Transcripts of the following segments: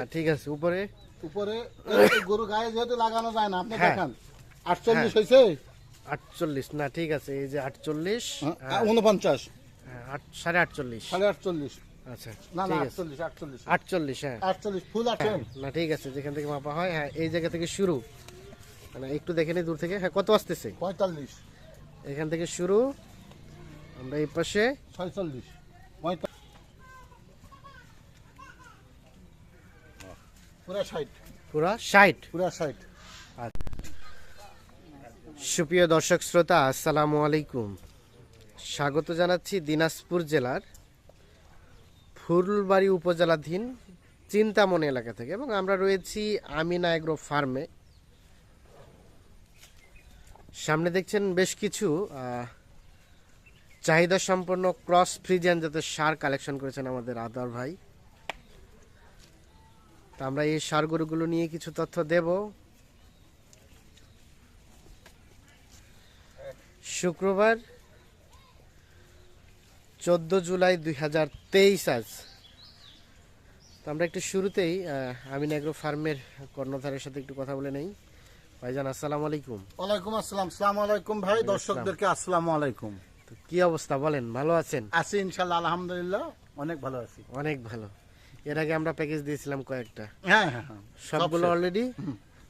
না ঠিক আছে উপরে। উপরে গরু গায়ে যেহেতু লাগানো যায় না আপনি হ্যাঁ। দেখান। আটচল্লিশ হয়েছে? আটচল্লিশ না ঠিক আছে এই যে আটচল্লিশ হ্যাঁ, উনপঞ্চাশ হ্যাঁ, সাড়ে আটচল্লিশ। সাড়ে আটচল্লিশ। আচ্ছা না না আটচল্লিশ আটচল্লিশ। আটচল্লিশ হ্যাঁ। আটচল্লিশ ফুল না ঠিক আছে যেখান থেকে মাপা হয় হ্যাঁ এই জায়গা থেকে শুরু। মানে একটু দেখে নিই দূর থেকে হ্যাঁ কত আসতেছে? পঁয়তাল্লিশ। এখান থেকে শুরু আমরা এই পাশে ছয়চল্লিশ পঁয়তাল্লিশ পুরা পুরা পুরা সুপ্রিয় দর্শক শ্রোতা আসসালামু আলাইকুম। স্বাগত জানাচ্ছি দিনাজপুর জেলার ফুলবাড়ি উপজেলাধীন চিন্তামণি এলাকা থেকে এবং আমরা রয়েছি আমিনা এগ্রো ফার্মে। সামনে দেখছেন বেশ কিছু চাহিদা সম্পন্ন ক্রস ফ্রিজিয়ান জাতের সার কালেকশন করেছেন আমাদের আদার ভাই। তা আমরা এই সার গরুগুলো নিয়ে কিছু তথ্য দেব। শুক্রবার চোদ্দ জুলাই দুই হাজার তেইশ আজ। তো আমরা একটু শুরুতেই আহ, আমিন এগ্রো ফার্মের কর্ণধারের সাথে একটু কথা বলে নেই। ভাইজান আসসালামু আলাইকুম। ওয়ালাইকুম আসসালাম। সালাম আলাইকুম ভাই দর্শকদেরকে আসসালামু আলাইকুম। তো কি অবস্থা বলেন ভালো আছেন? আছি ইনশাল্লাহ আলহামদুলিল্লাহ অনেক ভালো আছি। অনেক ভালো। এর আগে আমরা প্যাকেজ দিয়েছিলাম কয়েকটা। হ্যাঁ হ্যাঁ হ্যাঁ। সবগুলো অলরেডি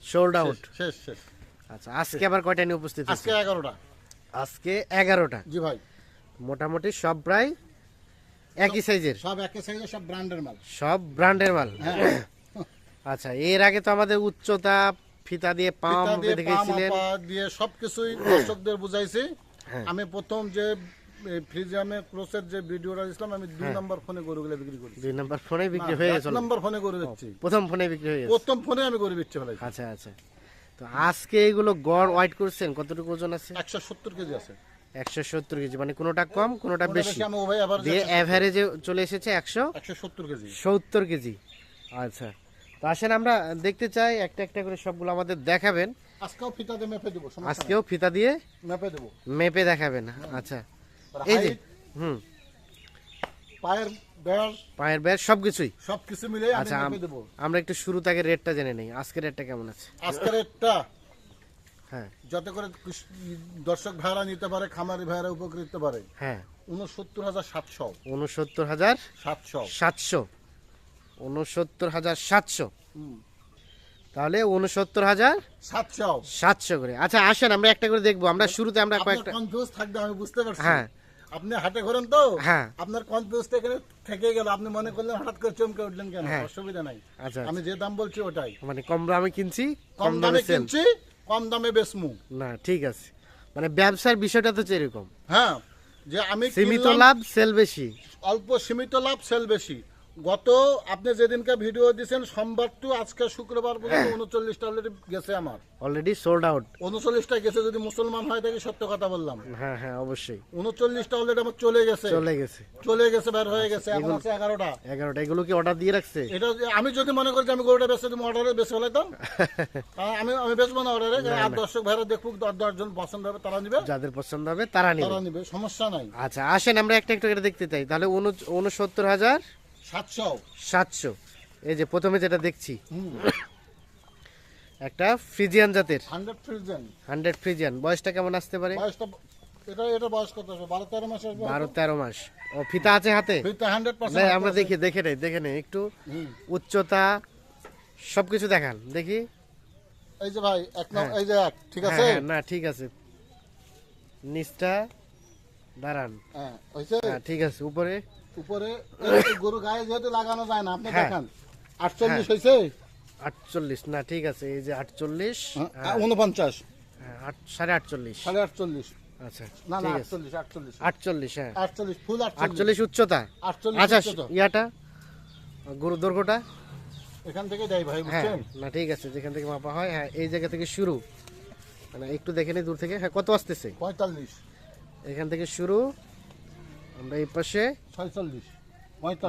সোল্ড আউট শেষ শেষ আচ্ছা আজকে আবার কয়টা নিয়ে উপস্থিত আজকে এগারোটা। আজকে এগারোটা। জি ভাই। মোটামুটি সব প্রায় একই সাইজের সব একই সাইজে সব ব্র্যান্ডের মাল। সব ব্র্যান্ডের মাল। হ্যাঁ। আচ্ছা এর আগে তো আমাদের উচ্চতা ফিতা দিয়ে পা দেখেছিলেন। দিয়ে সবকিছুই দর্শকদের বুঝাইছি। হ্যাঁ। আমি প্রথম যে ক্রোসের যে ভিডিওটা দিছিলাম আমি দুই নম্বর ফোনে গরুগুলো বিক্রি করি দুই নম্বর ফোনে বিক্রি হয়ে গেছিল নম্বর ফোনে গরু প্রথম ফোনে বিক্রি হয়ে গেছে। প্রথম ফোনে আমি গরু বিচ্ছি আচ্ছা আচ্ছা। তো আজকে এগুলো গড় ওয়াইট করছেন কতটুকু ওজন আছে? একশো সত্তর কেজি আছে। একশো সত্তর কেজি মানে কোনোটা কম কোনোটা বেশি। দিয়ে অ্যাভারেজে চলে এসেছে একশো একশো সত্তর কেজি। সত্তর কেজি। আচ্ছা। তো আসেন আমরা দেখতে চাই একটা একটা করে সবগুলো আমাদের দেখাবেন। আজকেও ফিতা দিয়ে মেপে দেবো আজকেও ফিতা দিয়ে মেপে দেবো। মেপে দেখাবেন। আচ্ছা। এই যে। হুম। পায়ের বেড় পায়ের ব্যাস সবকিছুই। সবকিছু মিলে আচ্ছা আম- মেপে দেবো। আমরা একটু শুরু থেকে রেটটা জেনে নেই। আজকের রেটটা কেমন আছে? আজকের একটা হ্যাঁ। যাতে করে দর্শক ভাইরা নিতে পারে খামারি ভাইরা উপকৃত পারে হ্যাঁ। উনসত্তর হাজার সাতশো। উনসত্তর হাজার সাতশো। সাতশো। উনসত্তর হাজার সাতশো। তাহলে উনসত্তর হাজার সাতশো। সাতশো করে। আচ্ছা আসেন আমরা একটা করে দেখব। আমরা শুরুতে আমরা কয়েকটা থাকবে আমি বুঝতে পারছি। হ্যাঁ। আপনি হাটে ঘোরেন তো? হ্যাঁ। আপনার কনফিউজটা এখানে থেকে গেল। আপনি মনে করলেন হঠাৎ করে চমকে উঠলেন কেন? হ্যাঁ। অসুবিধা নাই। আচ্ছা আমি যে দাম বলছি ওটাই। মানে কম দামে কিনছি কম দামে কিনছি কম দামে বেচমু। না ঠিক আছে। মানে ব্যবসার বিষয়টা তো এরকম হ্যাঁ যে আমি সীমিত লাভ সেল বেশি। অল্প সীমিত লাভ সেল বেশি। গত আপনি যেদিনকে ভিডিও দিয়েছেন সোমবার টু আজকে শুক্রবার পর্যন্ত উনচল্লিশটা অলরেডি গেছে আমার। অলরেডি সোল্ড আউট উনচল্লিশটা গেছে যদি মুসলমান হয় থাকি সত্য কথা বললাম। হ্যাঁ হ্যাঁ অবশ্যই। উনচল্লিশটা অলরেডি আমার চলে গেছে। চলে গেছে। চলে গেছে বের হয়ে গেছে এখন আছে এগারোটা। এগারোটা। এগুলো কি অর্ডার দিয়ে রাখছে? এটা আমি যদি মনে করি যে আমি গরুটা বেচতে তুমি অর্ডারে বেচে ফেলাইতাম। আমি আমি বেচবো না অর্ডারে আর দর্শক ভাইরা দেখুক দশ দশজন পছন্দ হবে তারা নিবে। যাদের পছন্দ হবে তারা নিবে। তারা নিবে সমস্যা নাই। আচ্ছা আসেন আমরা একটা একটু করে দেখতে চাই। তাহলে উন- উনসত্তর হাজার সাতশো। সাতশো। এই যে প্রথমে যেটা দেখছি একটা ফ্রিজিয়ান জাতের। Hundred Friesian hundred Friesian. বয়সটা কেমন আসতে পারে? বয়সটা এটা এটা বয়স কত আসবে? বারো তেরো মাস আসবে? বারো তেরো মাস। ও ফিতা আছে হাতে? হান্ড্রেড পার্সেন্ট আমরা দেখি দেখে নেই দেখে নেই। একটু উচ্চতা সবকিছু দেখান দেখি। এই যে ভাই এক নম্বর এই যে এক ঠিক হ্যাঁ, আছে? হ্যাঁ, না ঠিক আছে। নিচটা দাঁড়ান। হ্যাঁ হ্যাঁ ঠিক আছে উপরে। উপরে গরু গায়ে যেহেতু লাগানো যায় না আপনি হ্যাঁ। দেখান আটচল্লিশ হয়েছে? আটচল্লিশ না ঠিক আছে এই যে আটচল্লিশ হ্যাঁ, উনপঞ্চাশ হ্যাঁ, সাড়ে আটচল্লিশ। সাড়ে আটচল্লিশ। আচ্ছা না না আটচল্লিশ আটচল্লিশ। আটচল্লিশ হ্যাঁ। আটচল্লিশ ফুল আটচল্লিশ। আটচল্লিশ উচ্চতা? আচ্ছা ইয়াটা? গরু দৈর্ঘ্যটা? এখান থেকে দেয় ভাই হ্যাঁ বুঝছেন? না ঠিক আছে যেখান থেকে মাপা হয় হ্যাঁ এই জায়গা থেকে শুরু। মানে একটু দেখে নিই দূর থেকে। হ্যাঁ কত আসতেছে? পঁয়তাল্লিশ। এখান থেকে শুরু। আমরা এই পাশে ছয়চল্লিশ।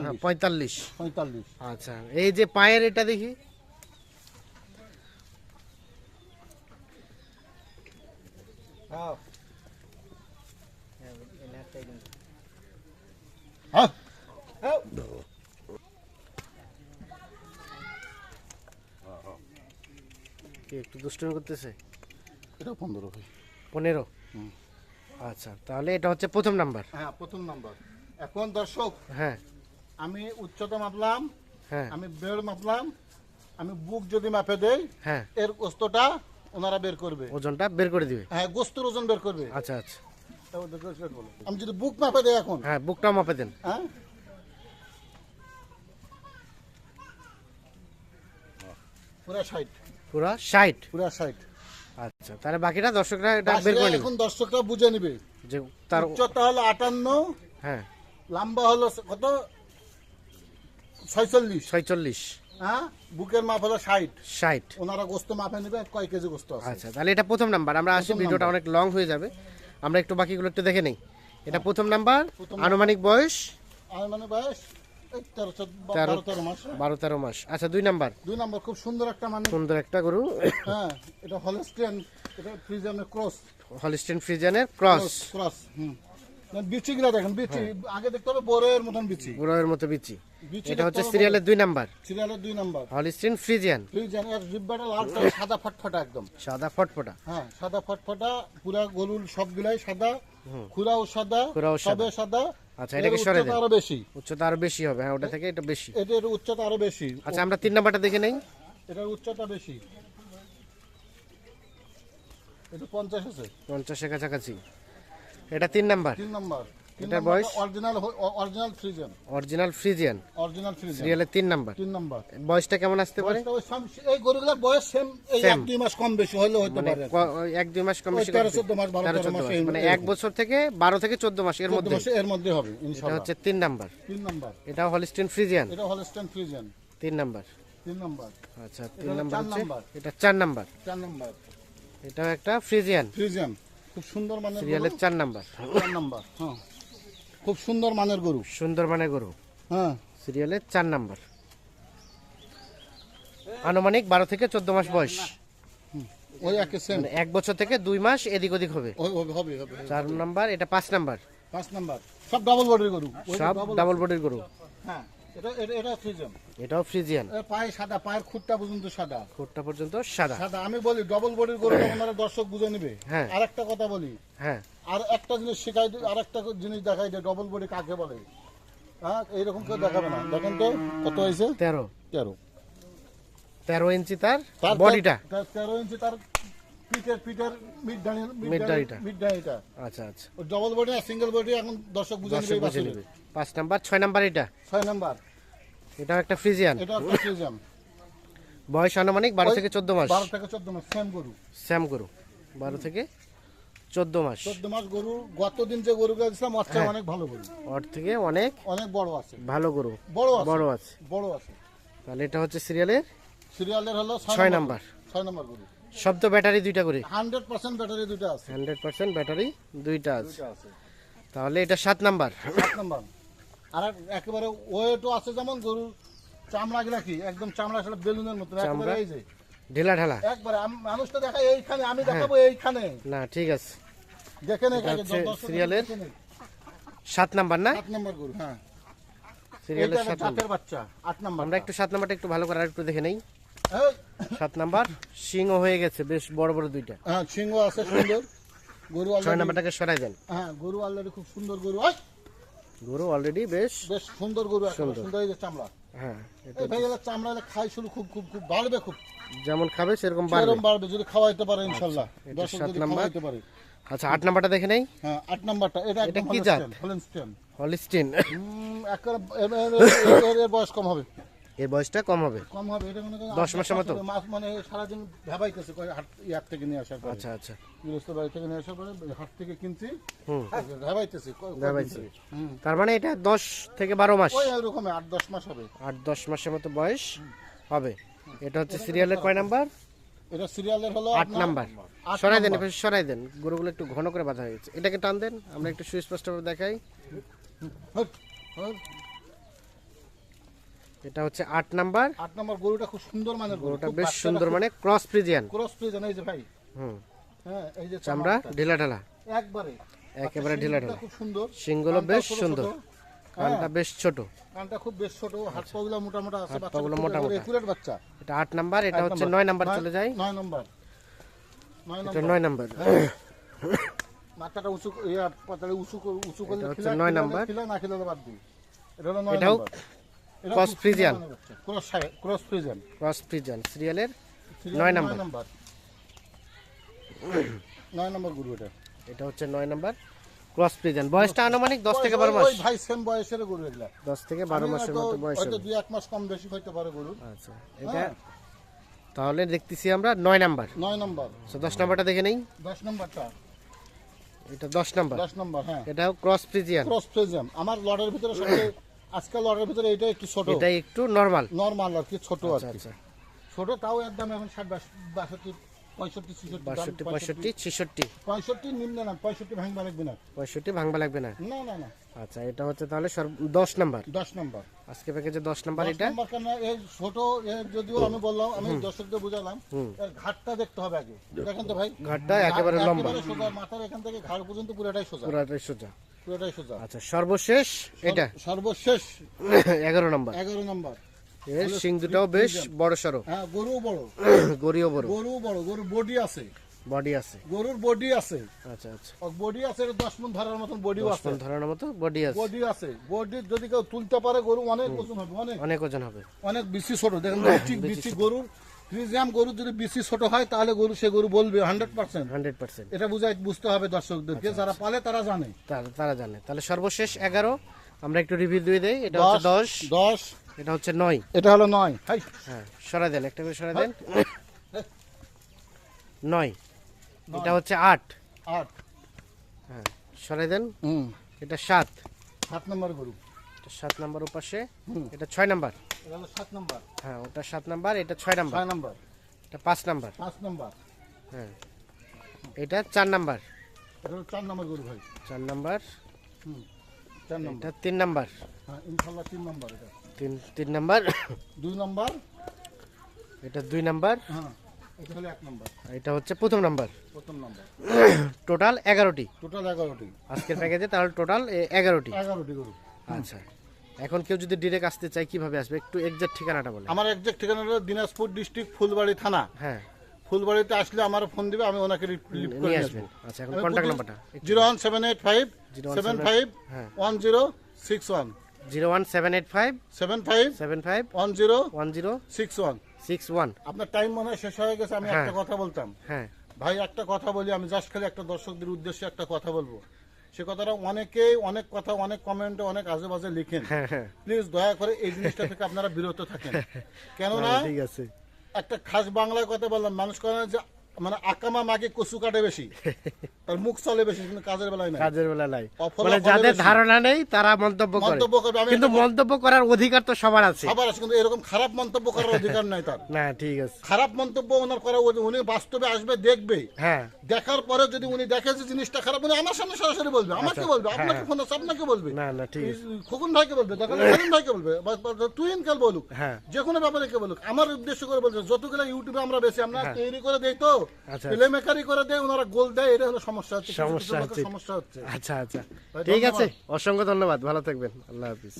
হ্যাঁ, পঁয়তাল্লিশ। পঁয়তাল্লিশ। আচ্ছা এই যে পায়ের এটা দেখি। হ্যাঁ। কি একটু দুষ্টুমি করতেছে? এটা পনেরো পনেরো? হুম। আচ্ছা তাহলে এটা হচ্ছে প্রথম নাম্বার। হ্যাঁ প্রথম নাম্বার। এখন দর্শক হ্যাঁ। আমি উচ্চতা মাপলাম হ্যাঁ। আমি বেড় মাপলাম আমি বুক যদি মাপে দেই হ্যাঁ। এর গোস্তটা ওনারা বের করবে। ওজনটা বের করে দিবে। হ্যাঁ গোস্তর ওজন বের করবে। আচ্ছা আচ্ছা। আমি যদি বুক মাপে দেই এখন। হ্যাঁ বুকটাও মাপে দেন। হ্যাঁ। পুরা ষাট। পুরো ষাট। পুরা ষাট। আচ্ছা তাহলে বাকিটা দর্শকরা এটা বের করে নেবে। এখন দর্শকরা বুঝে নিবে। যে তার উচ্চতা হলো আটান্ন হ্যাঁ। লম্বা হলো কত? ছয়চল্লিশ। ছয়চল্লিশ। হ্যাঁ? বুকের মাপ হলো ষাট। ষাট। ওনারা গোস্ত মাপে নেবে কয় কেজি গোস্ত আছে? আচ্ছা তাহলে এটা প্রথম নাম্বার। আমরা আসি ভিডিওটা অনেক লং হয়ে যাবে। আমরা একটু বাকিগুলো একটু দেখে নেই। এটা প্রথম নাম্বার আনুমানিক বয়স? আর মানে বয়স তেরো বারো তেরো মাস আচ্ছা দুই নাম্বার? দুই নাম্বার খুব সুন্দর একটা মানে সুন্দর একটা গরু। হ্যাঁ এটা হলস্টেন এটা ফ্রিজামের ক্রস হলিস্টেন ফ্রিজানের ক্রস ক্রস হুম। বিচি গুলা দেখেন বিচি আগে দেখতে হবে বড়ের মতন বিচি। গুড়ের মতো বিচি। এটা হচ্ছে সিরিয়ালের দুই নাম্বার। সিরিয়ালের দুই নম্বর। Holstein Friesian. ফ্রিজান এর জিব্বাটা লাল সাদা ফটফটা একদম। সাদা ফটফটা। হ্যাঁ সাদা ফটফটা পুরা গরুর সবগুলাই সাদা খুরাও সাদা। সবে সাদা। আচ্ছা, এটাকে সরে দেন। আরও বেশি। উচ্চতা আরও বেশি হবে হ্যাঁ ওটা থেকে এটা বেশি। এটার উচ্চতা আরও বেশি। আচ্ছা আমরা তিন নাম্বারটা দেখে নেই। এটার উচ্চতা বেশি। এটা পঞ্চাশ আছে। পঞ্চাশের কাছাকাছি। এটা তিন নাম্বার? তিন নম্বর। এটার বয়স? Original original Friesian original Friesian original Friesian সিরিয়ালের তিন নাম্বার। তিন নম্বর। বয়সটা কেমন আসতে পারে? এই গরুগুলোর বয়স সেম এই এক Same. দুই মাস কম বেশি হলে হতে মানে পারে ক- ওই এক দুই মাস কম বেশি তেরো করতে- চোদ্দ মাস, বারো তেরো তেরো চোদ্দ মাস। মাস। মানে। এক বছর থেকে বারো থেকে চোদ্দ মাস এর মধ্যে। এর মধ্যে হবে এটা হচ্ছে তিন নাম্বার। তিন নম্বর। এটাও হলিস্টিন ফ্রিজিয়ান এটা হলস্টেন ফ্রিজেন তিন নাম্বার। তিন নম্বর। আচ্ছা তিন নাম্বার হচ্ছে এটা চার নাম্বার। চার নম্বর। এটাও একটা ফ্রিজিয়ান ফ্রিজেন খুব সুন্দর মানের সিরিয়ালের চার নাম্বার। চার নম্বর হ্যাঁ। খুব সুন্দর মানের গরু। সুন্দর মানে গরু। হ্যাঁ। সিরিয়ালের চার নাম্বার। আনুমানিক বারো থেকে চোদ্দ মাস বয়স। ওই একে সেম মানে এক বছর থেকে দুই মাস এদিক ওদিক হবে। চার নাম্বার এটা পাঁচ নাম্বার। পাঁচ নাম্বার। সব ডাবল বডির গরু। সব ডাবল বডির গরু। হ্যাঁ। এটা এটা এটা ফ্রিজেন এটাও ফ্রিজিয়ান। পায়ে সাদা পায়ের খুঁটটা পর্যন্ত সাদা। কোটটা পর্যন্ত সাদা। সাদা। আমি বলি ডবল বডির গরু আপনারা দর্শক বুঝে নেবে। হ্যাঁ। আর একটা কথা বলি। হ্যাঁ। আর একটা জিনিস শেখাই আর একটা জিনিস দেখাই দেয় ডবল বডি কাকে বলে? হ্যাঁ এইরকম কেউ দেখাবে না। দেখেন তো কত হয়েছে? তেরো। তেরো। তেরো ইঞ্চি তার বডিটা। তেরো ইঞ্চি তার পিঠের পিঠের মিড ডানি। মিড ডানিটা। আচ্ছা আচ্ছা। ডবল বডি আর সিঙ্গেল বডি এখন দর্শক বুঝে নেবে বুঝে নেবে। পাঁচ নাম্বার ছয় নাম্বার এটা? ছয় নাম্বার। এটাও একটা ফ্রিজিয়ান? এটা একটা ফ্রিজাম বয়স আনুমানিক বারো থেকে চোদ্দ মাস? বারো থেকে চোদ্দ মাস সেম গরু। স্যাম গরু। বারো থেকে চোদ্দ মাস। চোদ্দ মাস গরু গত দিন যে গরু দিয়েছিলাম ওর হ্যাঁ। অনেক ভালো গরু। ওর থেকে অনেক অনেক বড় আছে। ভালো গরু। বড় বড় আছে। বড় আছে। তাহলে এটা হচ্ছে সিরিয়ালের সিরিয়ালের হলো ছয় নাম্বার ছয় নাম্বার গরু। শব্দ ব্যাটারি দুইটা করে? হান্ড্রেড পার্সেন্ট ব্যাটারি দুটো আছে। হান্ড্রেড পার্সেন্ট ব্যাটারি দুইটা আছে। তাহলে এটা সাত নাম্বার। সাত নাম্বার। আর একেবারে ওয়েটও আছে যেমন গরুর চামড়া গুলা কি? একদম চামড়া আসলে বেলুনের মতো একেবারে এই যে। ঢেলা ঢালা। একবারে আম- মানুষটা দেখায় এইখানে আমি দেখাবো হ্যাঁ। এইখানে। না ঠিক আছে। দেখে নেই এটা সিরিয়ালের সাত নাম্বার না? সাত নাম্বার গরু হ্যাঁ। সিরিয়ালের এইটা সাত নাম্বার। বাচ্চা আট নাম্বার আমরা একটু সাত নাম্বারটা একটু ভালো করে আর একটু দেখে নেই। সাত নাম্বার সিংও হয়ে গেছে বেশ বড় বড় দুইটা। হ্যাঁ সিংহ আছে সুন্দর। গরু ছয় নাম্বারটাকে সরাই দেন। হ্যাঁ গরু অলরেডি খুব সুন্দর গরু। গরু অলরেডি বেশ বেশ সুন্দর গরু সুন্দর। এই যে চামড়া। হ্যাঁ এটা চামড়া খাই শুরু খুব খুব খুব বাড়বে খুব। যেমন খাবে সেরকম বাড়বে। সেরকম বাড়বে যদি খাওয়াইতে পারে ইনশাল্লাহ। এটা সাত যদি। খাওয়াইতে পারে। আচ্ছা আট নাম্বারটা দেখে নেই? হ্যাঁ আট নাম্বারটা। এটা এটা কি জাত? হলিস্টিন। এর বয়স কম হবে। এর বয়সটা কম হবে? কম হবে এটা মনে করেন দশ আট মাসের মতো? মাস মানে সারাদিন ভেবাইতেছে কয় হাট ইয়ার থেকে নিয়ে আসার পরে। আচ্ছা আচ্ছা। গৃহস্থ বাড়ি থেকে নিয়ে আসার পরে হাট থেকে কিনছি হুম। ভেবাইতেছে। দিন। হুম। তার মানে এটা দশ থেকে বারো মাস? ওই এরকম আট দশ মাস হবে। আট দশ মাসের মতো বয়স হবে। এটা হচ্ছে সিরিয়ালের কয় নাম্বার? এটা সিরিয়ালের হলো আট আপনার নাম্বার। সরাই দেন। সরাই দেন। গরুগুলো একটু ঘন করে বাঁধা হয়েছে। এটাকে টান দেন আমরা একটু সুস্পষ্টভাবে দেখাই। এটা হচ্ছে আট নাম্বার। আট নম্বর গরুটা খুব সুন্দর মানের গরু গরুটা বেশ সুন্দর মানে ক্রস ফ্রিজিয়ান। ক্রস ফ্রিজ এই যে ভাই। হুম। হ্যাঁ এই যে চামড়া চামড়াটা। ঢিলা ঢালা। একবারে। একেবারে আচ্ছা, ঢিলা ঢালা। খুব সুন্দর। কানটা বেশ সুন্দর। কানটা বেশ ছোট। কানটা খুব বেশ ছোট। হাত পাগুলো মোটা মোটা আছে হাত পাগুলো মোটা মোটা। accurate বাচ্চা। এটা এটা আট নাম্বার এটা হচ্ছে নাম্বার। নয় নাম্বার চলে যায়। নয় নম্বর। নয় এটা নম্বর। নাম্বার। মাথাটা উঁচু ইয়া পাতালে উঁচু করে- উঁচু করলে হচ্ছে খিলা- নয় নাম্বার। খিলা, না খিলালে বাদ দিই। এটা হলো নয় নাম্বার। এটা হচ্ছে। Cross সাই- cross Friesian। ক্রস ফ্রিজান সিরিয়ালের Friesian নয় নাম্বার। নাম্বার। নম্বর গরু এটা। এটা হচ্ছে নয় নাম্বার ক্রস ফ্রিজান বয়সটা আনুমানিক দশ থেকে বারো ওই- মাস। ওই ভাই সেম বয়সের গরু এগুলা। দশ থেকে বারো আমি মাসের হয়তো- মতো বয়স হয়তো হবে। দুই এক মাস কম বেশি হইতে পারে গরু। আচ্ছা এটা হ্যাঁ, তাহলে দেখতেছি আমরা নয় নাম্বার। নয় নম্বর। তো দশ নাম্বারটা দেখে নেই। দশ নম্বরটা। এটা দশ নাম্বার। দশ নম্বর হ্যাঁ। এটাও ক্রস ফ্রিজিয়ান ক্রস ফ্রিজিয়ান আমার লটের ভিতরে সবচেয়ে আজকাল লটের ভিতরে এটা একটু ছোট। এটাই একটু নর্মাল নর্মাল আর কি ছোট আর আচ্ছা কি। আচ্ছা। ছোট তাও একদম এখন পঁয়ষট্টি ছিষট্টি পঁয়ষট্টি। ছেষট্টি। পঁয়ষট্টি নিম্ন না পঁয়ষট্টি ভাঙবা লাগবে না। পঁয়ষট্টি ভাঙবা লাগবে না? না না না। আচ্ছা এটা হচ্ছে তাহলে দশ নাম্বার। দশ নম্বর। আজকে প্যাকেজে দশ নাম্বার এটা? ছোট যদিও আমি বললাম আমি দর্শকদের বুঝালাম ঘাটটা দেখতে হবে আগে। দেখেন তো ভাই। ঘাটটা একেবারে লম্বা। সোজা মাথার এখান থেকে ঘাড় পর্যন্ত পুরোটাই সোজা। পুরাটাই সোজা। পুরোটাই সোজা। আচ্ছা সর্বশেষ এটা? সর্বশেষ এগারো নাম্বার। এগারো নম্বর। সিং দুটাও বেশ বড় সড়ো হ্যাঁ গরু বড়। বড়। গরু বড় গরুর বডি আছে। বডি আছে। গরুর বডি আছে। আচ্ছা আচ্ছা। বডি আছে এটা দশ মন ধরার মতন বডিও আছে। দশ ধরানোর মতো বডি আছে। বডি আছে। বডি যদি কেউ তুলতে পারে গরু অনেক ওজন হবে অনেক। অনেক ওজন হবে। অনেক বেশি ছোট দেখেন বিচি বিচি গরুর ফ্রিজিয়াম গরু যদি বেশি ছোট হয় তাহলে গরু সে গরু বলবে হান্ড্রেড পার্সেন্ট হান্ড্রেড পার্সেন্ট এটা বুঝাই বুঝতে হবে দর্শকদেরকে যারা পালে তারা জানে। তারা জানে। তাহলে সর্বশেষ এগারো আমরা একটু রিভিউ দিয়ে দেই এটা হচ্ছে দশ দশ এটা হচ্ছে নয়। এটা হলো নয়। হ্যাঁ সরাই দেন একটা করে সরাই দেন। নয়। এটা হচ্ছে আট। আট। হ্যাঁ সরাই দেন। হুম। এটা সাত। সাত নম্বর গরু। এটা সাত নাম্বার ওপাশে। হুম। এটা ছয় নাম্বার। হ্যাঁ ওটা সাত নাম্বার এটা ছয় নাম্বার। ছয় নম্বর। এটা পাঁচ নাম্বার। পাঁচ নম্বর। হ্যাঁ। এটা চার নাম্বার। চার নম্বর গরু ভাই। চার নাম্বার। চার নম্বর। এটা তিন নাম্বার। হ্যাঁ ইনশাল্লাহ তিন নম্বর এটা। তিন তিন নাম্বার। দুই নম্বর। এটা দুই নাম্বার। হ্যাঁ এটা নম্বর। এটা হচ্ছে প্রথম নাম্বার। প্রথম নম্বর। টোটাল এগারোটি। টোটাল এগারোটি। আজকের প্যাকেজে তাহলে টোটাল এগারোটি। এগারোটি গরু। আচ্ছা। এখন কেউ যদি ডিরেক্ট আসতে চায় কীভাবে আসবে? একটু এক্সাক্ট ঠিকানাটা বলে আমার একজাক্ট ঠিকানাটা হলো দিনাজপুর ডিস্ট্রিক্ট ফুলবাড়ি থানা। হ্যাঁ। ফুলবাড়িতে আসলে আমার ফোন দিবে আমি ওনাকে লিফট করে আসব। আচ্ছা এখন কন্ট্যাক্ট নাম্বারটা zero one zero six one zero one seven eight five seven five seven five one zero one zero six one six one আপনার টাইম মনে হয় শেষ হয়ে গেছে আমি হ্যাঁ। একটা কথা বলতাম। হ্যাঁ। ভাই একটা কথা বলি আমি জাস্ট খালি একটা দর্শকদের উদ্দেশ্যে একটা কথা বলব। সে কথাটা অনেকেই অনেক কথা অনেক কমেন্টে অনেক আজেবাজে লিখেন। হ্যাঁ হ্যাঁ। প্লিজ দয়া করে এই জিনিসটা থেকে আপনারা বিরত থাকেন। কেননা ঠিক আছে। একটা খাস বাংলায় কথা বললাম মানুষ করেন যে মানে আকামা মাকে কচু কাটে বেশি। তার মুখ চলে বেশি কিন্তু কাজের বেলায় নাই। কাজের বেলা নাই। মানে যাদের ধারণা নেই তারা মন্তব্য করে। মন্তব্য করবে কিন্তু মন্তব্য করার অধিকার তো সবার আছে। আবার আছে কিন্তু এরকম খারাপ মন্তব্য করার অধিকার নাই তার। না ঠিক আছে। খারাপ মন্তব্য ওনার করা উনি বাস্তবে আসবে দেখবে। হ্যাঁ। দেখার পরে যদি উনি দেখে যে জিনিসটা খারাপ উনি আমার সামনে সরাসরি বলবে। আমাকে বলবে আপনাকে ফোন আছে আপনাকে বলবে। না না ঠিক আছে। খোকন ভাইকে বলবে দেখেন সেলিম ভাইকে বলবে বা- বা তুইন কাল বলুক হ্যাঁ। যে কোনো ব্যাপারে কে বলুক আমার উদ্দেশ্য করে বলছে যতগুলো ইউটিউবে আমরা বেশি আমরা তৈরি করে দেই তো আচ্ছা। প্লে মেকারি করে দেয় ওনারা গোল দেয় এটা হলো সমস্যা হচ্ছে সমস্যা হচ্ছে। সমস্যা হচ্ছে। আচ্ছা আচ্ছা। ঠিক আছে অসংখ্য ধন্যবাদ ভালো থাকবেন আল্লাহ হাফিজ।